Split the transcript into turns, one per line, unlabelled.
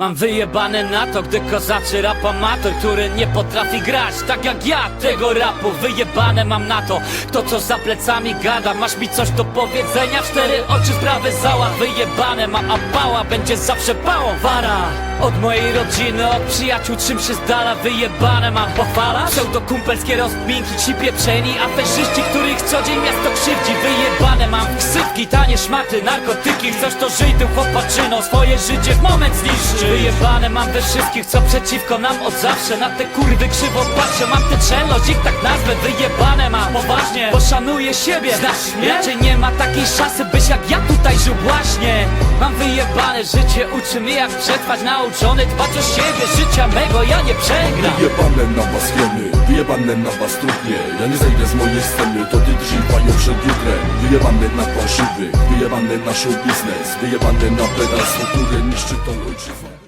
Mam wyjebane na to, gdy kozaczy rap amator Który nie potrafi grać. Tak jak ja tego rapu Wyjebane mam na to, kto co za plecami gada Masz mi coś do powiedzenia, cztery oczy sprawy zała Wyjebane mam, a pała będzie zawsze pałą Wara. Od mojej rodziny, od przyjaciół czym się z dala Wyjebane mam pochwala. Pseudokumpelskie rozkminki, ci pieprzeni Aferzyści, których co dzień miasto krzywdzi. Wyjebane mam ksywki, tanie szmaty, narkotyki. Chcesz to żyj tym chłopaczyną, swoje życie w moment zniszczy Wyjebane mam we wszystkich, co przeciwko nam od zawsze. Na te kurwy krzywo patrzę, mam tę czelność, ich tak nazwę Wyjebane mam, poważnie, poszanuję siebie Znasz mnie? Raczej nie ma takiej szansy, byś jak ja tutaj żył właśnie. Mam wyjebane życie, uczy mnie jak przetrwać. Nauczony dbać o siebie, życia mego ja nie przegram.
Wyjebane na was wiemy, wyjebane na was trudnie. Ja nie zejdę z mojej sceny, to ty drzyj panią przed jutrem. Wyjebane na fałszywych, wyjebane na show biznes. Wyjebane na pedalstwo, które niszczy tą ojczyznę